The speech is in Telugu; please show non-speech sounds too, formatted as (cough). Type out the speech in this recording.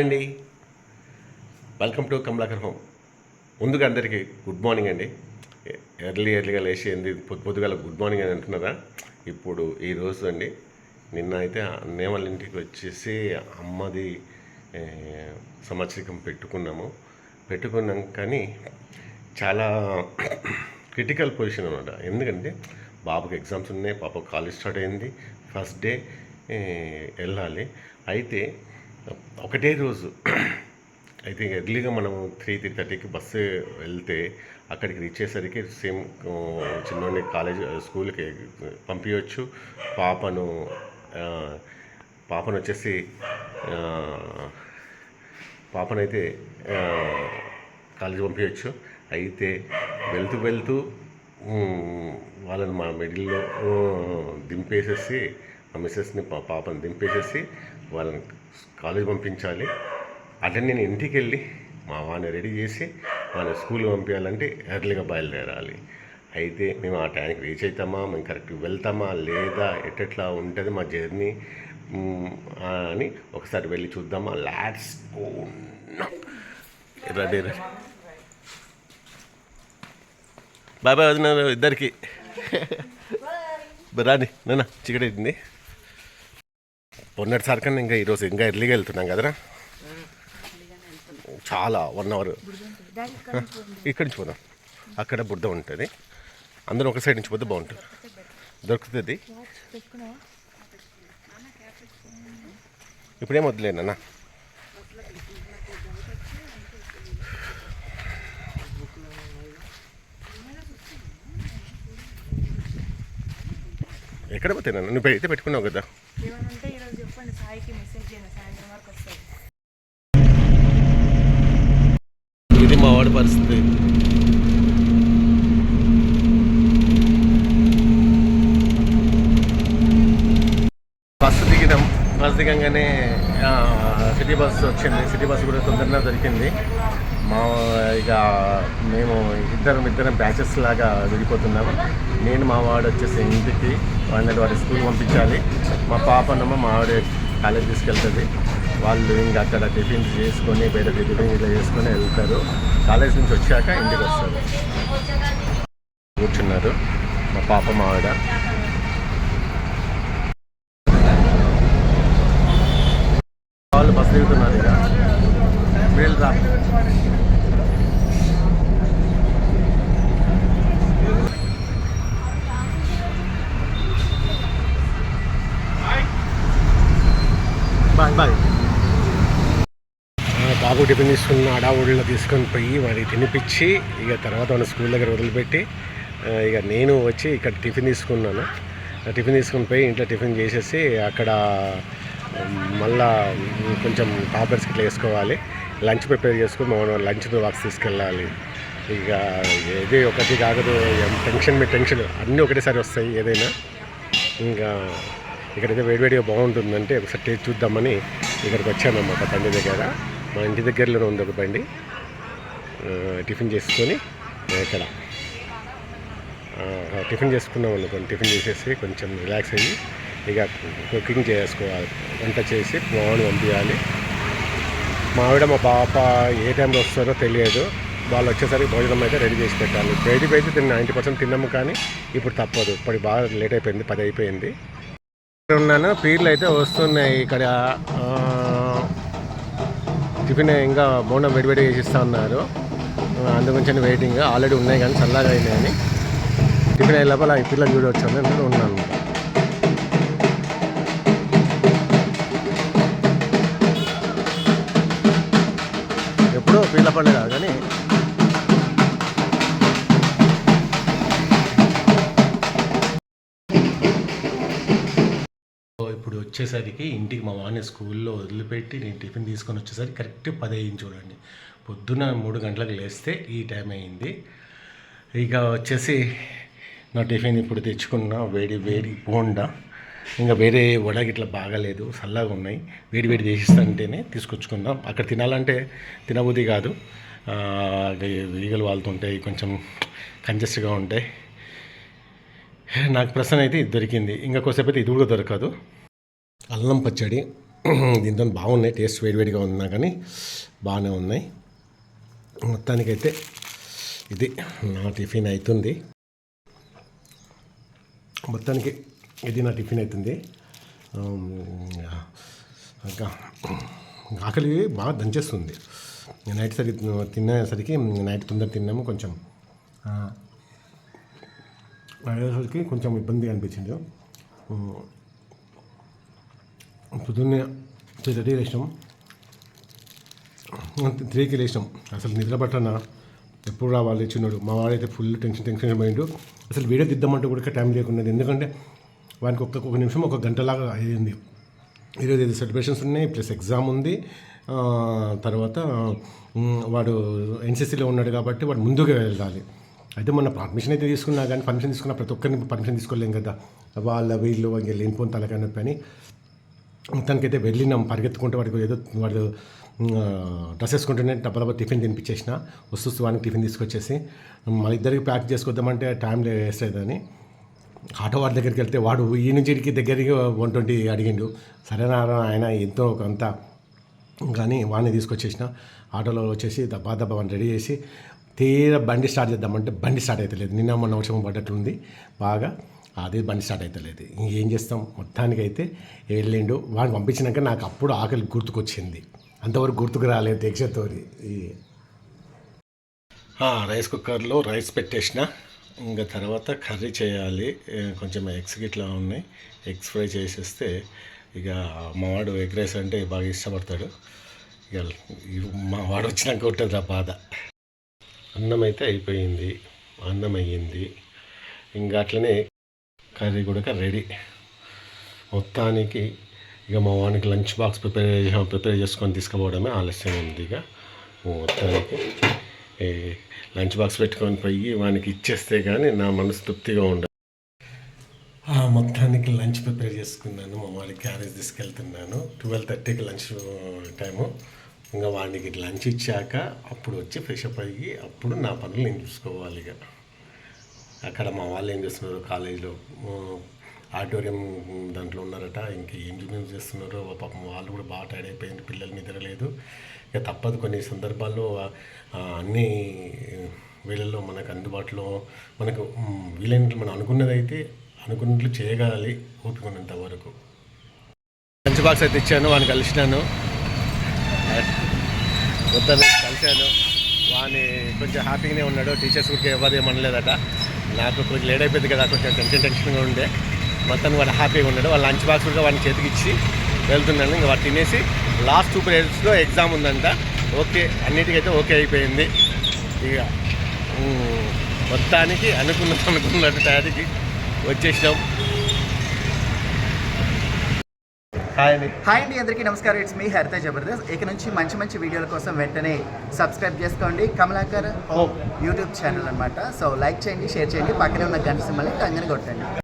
హాయ్ అండి. వెల్కమ్ టు కమలాకర్ హోమ్ ముందుగా అందరికీ గుడ్ మార్నింగ్ అండి. ఎర్లీ ఎర్లీగా లేచి ఏంది? పొద్దు పొద్దుగాల గుడ్ మార్నింగ్ అని అంటున్నారా? ఇప్పుడు ఈ రోజు అండి నిన్న అయితే అన్నయ్య వాళ్ళ ఇంటికి వచ్చేసి అమ్మది ఏ, సంవత్సరికం పెట్టుకున్నాము. పెట్టుకున్నాం కానీ చాలా క్రిటికల్ పొజిషన్ అనమాట. ఎందుకంటే బాబుకి ఎగ్జామ్స్ ఉన్నాయి పాప కాలేజ్ స్టార్ట్ అయింది. ఫస్ట్ డే వెళ్ళాలి. అయితే ఒకటే రోజు అయితే ఎర్లీగా మనం త్రీ త్రీ థర్టీకి బస్సు వెళ్తే అక్కడికి రీచ్ అయ్యేసరికి సేమ్ చిన్నోడిని కాలేజ్ స్కూల్కి పంపించవచ్చు పాపను పాపను వచ్చేసి పాపనైతే కాలేజ్ పంపించవచ్చు అయితే వెళ్తూ వెళ్తూ వాళ్ళని మా మిడిల్లో దింపేసేసి మా మిస్సెస్ని పా పాపని దింపేసేసి వాళ్ళని కాలేజ్ పంపించాలి. అట్లా నేను ఇంటికి వెళ్ళి మా వాడిని రెడీ చేసి వాళ్ళని స్కూల్ పంపించాలంటే ఎర్లీగా బయలుదేరాలి. అయితే మేము ఆ టైంకి రీచ్ అవుతామా? మేము కరెక్ట్గా వెళ్తామా? లేదా ఎట్టెట్లా ఉంటుంది మా జర్నీ? అని ఒకసారి వెళ్ళి చూద్దామా? లాడ్స్ రెడీ రెడీ. బాయ్ బాయ్ వదిన ఇద్దరికి. (laughs) రాని నాన్న చికెట్ అయింది మొన్నటిసారి కన్నా ఇంకా ఈరోజు ఇంకా ఎర్లీగా వెళ్తున్నాం కదరా? చాలా వన్ అవర్. ఇక్కడి నుంచి పోదాం. అక్కడ బుడ్డ ఉంటుంది. అందరూ ఒక సైడ్ నుంచి పోతే బాగుంటుంది. దొరుకుతుంది. ఇప్పుడేం వద్దులేనన్నా ఎక్కడ పోతే నాన్న? నువ్వు అయితే పెట్టుకున్నావు కదా. ఇది మా వాడి పరిస్థితి బస్సు దిగినాం దిగంగానే సిటీ బస్సు వచ్చింది. సిటీ బస్సు కూడా తొందరగా దొరికింది. మా ఇక మేము ఇద్దరం ఇద్దరం బ్యాచెస్ లాగా విడిపోతున్నాము నేను మా వాడు వచ్చేసి ఇంటికి వాళ్ళని వాడి స్కూల్ పంపించాలి. మా పాపనమ్మ మా ఆవిడ కాలేజ్ తీసుకెళ్తుంది. వాళ్ళు ఇంకా అక్కడ టిఫిన్ చేసుకొని బయట టిఫిన్ ఇలా చేసుకొని వెళ్తారు. కాలేజ్ నుంచి వచ్చాక ఇంటికి వస్తారు. కూర్చున్నారు. మా పాప మా ఆవిడ. వాళ్ళు బస్సు దిగుతున్నారు ఇక. వీళ్ళు రా. Bye bye. బాబు టిఫిన్ తీసుకున్న అడావుడిలో తీసుకొని పోయి మరి తినిపించి ఇక తర్వాత మన స్కూల్ దగ్గర వదిలిపెట్టి ఇక నేను వచ్చి ఇక్కడ టిఫిన్ తీసుకున్నాను. టిఫిన్ తీసుకొని పోయి ఇంట్లో టిఫిన్ చేసేసి అక్కడ మళ్ళా కొంచెం టాపర్స్ ఇట్లా వేసుకోవాలి. లంచ్ ప్రిపేర్ చేసుకుని మనం లంచ్ బాక్స్ తీసుకెళ్ళాలి. ఇక ఏది ఒకటి కాదు టెన్షన్ మీ టెన్షన్ అన్నీ ఒకటేసారి వస్తాయి ఏదైనా. ఇంకా ఇక్కడైతే వేడివేడిగా బాగుంటుందంటే ఒకసారి టేస్ట్ చూద్దామని ఇక్కడికి వచ్చానమాట బండి దగ్గర. మా ఇంటి దగ్గరలోనే ఉంది ఒక బండి. టిఫిన్ చేసుకొని ఇక్కడ. టిఫిన్ చేసుకున్నాం అనుకోండి. టిఫిన్ చేసేసి కొంచెం రిలాక్స్ అయ్యి ఇక కుకింగ్ చేసుకోవాలి. వంట చేసి మామిడి పంపించాలి. మా ఆవిడ మా పాప ఏ టైంలో వస్తారో తెలియదు. వాళ్ళు వచ్చేసరికి భోజనం అయితే రెడీ చేసి పెట్టాలి. బయటికి అయితే తిన్న నైంటీ పర్సెంట్ తిన్నాము కానీ ఇప్పుడు తప్పదు. ఇప్పుడు బాగా లేట్ అయిపోయింది పది అయిపోయింది. ఇక్కడ ఉన్నాను పీర్లు అయితే వస్తున్నాయి ఇక్కడ. టిఫిన్ ఇంకా బోండం వేడివేడి చేసిస్తా ఉన్నారు ఆ, అందుగురించి వెయిటింగ్ ఆల్రెడీ ఉన్నాయి కానీ చల్లగా అయినాయని. టిఫిన్ అయ్యే లోపల ఈ పిల్లలు చూడవచ్చు అని నేను ఉన్నాను. ఎప్పుడో పీర్ల కాదు కానీ ఇప్పుడు వచ్చేసరికి ఇంటికి మా వాడిని స్కూల్లో వదిలిపెట్టి నేను టిఫిన్ తీసుకొని వచ్చేసరికి కరెక్ట్ పది అయింది చూడండి. పొద్దున్న మూడు గంటలకు లేస్తే ఈ టైం అయింది. ఇక వచ్చేసి నా టిఫిన్ ఇప్పుడు తెచ్చుకున్న వేడి వేడి బోండా. ఇంకా వేరే వడ ఇట్లా బాగాలేదు చల్లగా ఉన్నాయి. వేడి వేడి చేసిస్తుంటేనే తీసుకొచ్చుకుందాం. అక్కడ తినాలంటే తినబుద్ధి కాదు. ఈగలు వాళ్తుంటాయి కొంచెం కంజెస్ట్గా ఉంటాయి. నాకు ప్రశ్న అయితే ఇది దొరికింది. ఇంకా కొద్దిసేపు అయితే ఇది కూడా దొరకదు. అల్లం పచ్చడి (clears throat) దీంతో బాగున్నాయి టేస్ట్ వేడివేడిగా ఉన్నా కానీ బాగానే ఉన్నాయి. మొత్తానికైతే ఇది నా టిఫిన్ అవుతుంది మొత్తానికి ఇది నా టిఫిన్ అవుతుంది ఇంకా ఆకలి బాగా దంచేస్తుంది. నైట్ సరి తినేసరికి నైట్ తొందర తిన్నాము కొంచెం. అయ్యేసరికి కొంచెం ఇబ్బందిగా అనిపించింది. పొద్దున్నే త్రీ థర్టీ లేచాం త్రీకి లేచాం అసలు నిద్ర పట్టనా ఎప్పుడు రావాలి చిన్నోడు మా వాడైతే ఫుల్ టెన్షన్ టెన్షన్ పోయిండు అసలు వీడియో దిద్దామంటే కూడా టైం లేకుండా ఎందుకంటే వానికి ఒక్క ఒక నిమిషం ఒక గంటలాగా అయ్యింది ఈరోజు ఐదు సెలబ్రేషన్స్ ఉన్నాయి ప్లస్ ఎగ్జామ్ ఉంది. తర్వాత వాడు ఎన్సీసీలో ఉన్నాడు కాబట్టి వాడు ముందుగా వెళ్ళాలి. అయితే మొన్న పర్మిషన్ అయితే తీసుకున్నా కానీ పర్మిషన్ తీసుకున్నా ప్రతి ఒక్కరిని పర్మిషన్ తీసుకోలేం కదా. వాళ్ళ వీళ్ళు ఇంకా లేనిపోని తలకాయ పని మొత్తానికైతే వెళ్ళినాం పరిగెత్తుకుంటే వాడికి ఏదో వాడు డ్రెస్ వేసుకుంటూనే డబ్బా టిఫిన్ తినిపించేసిన. వస్తూ వానికి టిఫిన్ తీసుకొచ్చేసి మన ఇద్దరికి ప్యాక్ చేసుకొద్దామంటే టైం వేస్ట్ ఆటో వాడి దగ్గరికి వెళ్తే వాడు ఈ నుంచి ఇడికి దగ్గరికి వన్ ట్వంటీ అడిగిండు. సరేనా ఆయన ఎంతో కొంత కానీ వాడిని తీసుకొచ్చేసిన. ఆటోలో వచ్చేసి దబ్బా దబ్బా వాడిని రెడీ చేసి తీరా బండి స్టార్ట్ చేద్దామంటే బండి స్టార్ట్ అవుతలేదు నిన్న మొన్న వర్షం పడ్డట్లుంది బాగా అదే బండి స్టార్ట్ అవుతలేదు ఇంకేం చేస్తాం? మొత్తానికి అయితే వెళ్ళిండు. వాడిని పంపించినాక నాకు అప్పుడు ఆకలి గుర్తుకొచ్చింది. అంతవరకు గుర్తుకు రాలేదు దీక్షతో రైస్ కుక్కర్లో రైస్ పెట్టేసిన. ఇంకా తర్వాత కర్రీ చేయాలి. కొంచెం ఎగ్స్ గిట్లా ఉన్నాయి. ఎగ్స్ ఫ్రై చేసేస్తే ఇక మా వాడు ఎగ్ రైస్ అంటే బాగా ఇష్టపడతాడు. ఇక మా వాడు వచ్చినాక ఉంటుంది ఆ బాధ. అన్నం అయితే అయిపోయింది. అన్నం అయ్యింది. ఇంకా అట్లనే కర్రీ కూడా రెడీ. మొత్తానికి ఇక మా వానికి లంచ్ బాక్స్ ప్రిపేర్ ప్రిపేర్ చేసుకొని తీసుకుపోవడమే ఆలస్యం ఉంది ఇక. మొత్తానికి లంచ్ బాక్స్ పెట్టుకొని పోయి వానికి ఇచ్చేస్తే కానీ నా మనసు తృప్తిగా ఉండదు ఆ, మొత్తానికి లంచ్ ప్రిపేర్ చేసుకున్నాను. మా వాడికి క్యారేజ్ తీసుకెళ్తున్నాను. ట్వెల్వ్ థర్టీకి లంచ్ టైము. ఇంకా వాడికి లంచ్ ఇచ్చాక అప్పుడు వచ్చి ఫ్రెష్ అప్ అయ్యి అప్పుడు నా పనులు నేను చూసుకోవాలి ఇక. అక్కడ మా వాళ్ళు ఏం చేస్తున్నారు కాలేజీలో ఆడిటోరియం దాంట్లో ఉన్నారట. ఇంకా ఏం యూజ్ చేస్తున్నారో పాపం వాళ్ళు కూడా బాగా టైర్డ్ అయిపోయింది పిల్లలు నిద్రలేదు. ఇక తప్పదు కొన్ని సందర్భాల్లో అన్ని వీళ్ళల్లో మనకు అందుబాటులో మనకు వీలైనట్లు మనం అనుకున్నదైతే అనుకున్నట్లు చేయగలాలి ఓపికన్నంత వరకు. లంచ్ బాక్స్ అయితే ఇచ్చాను వాడిని కలిసినాను. మొత్తం కలిశాను. వాని కొంచెం హ్యాపీగానే ఉన్నాడు. టీచర్స్ కూడా ఎవరు ఏమనలేదట. నాకు కొంచెం లేట్ అయిపోయింది కదా కొంచెం టెన్షన్ టెన్షన్గా ఉండే. మొత్తం వాడు హ్యాపీగా ఉన్నాడు. వాళ్ళ లంచ్ బాక్స్ కూడా వాడిని చేతికి ఇచ్చి వెళ్తున్నాను. ఇంకా వాడు తినేసి లాస్ట్ టూ పీరియడ్స్లో ఎగ్జామ్ ఉందంట. ఓకే అన్నిటికైతే ఓకే అయిపోయింది. ఇక మొత్తానికి అనుకున్నట్టు అనుకున్నట్టు టయానికి వచ్చేసినాం. హాయ్ అండి. హాయ్ అండి అందరికీ నమస్కారం. It's me Haritha Jabardasth. ఇక నుంచి మంచి మంచి వీడియోల కోసం వెంటనే సబ్స్క్రైబ్ చేసుకోండి. కమలాకర్ యూట్యూబ్ ఛానల్ అనమాట సో లైక్ చేయండి షేర్ చేయండి. పక్కనే ఉన్న గంట సింబల్ని టంగని కొట్టండి.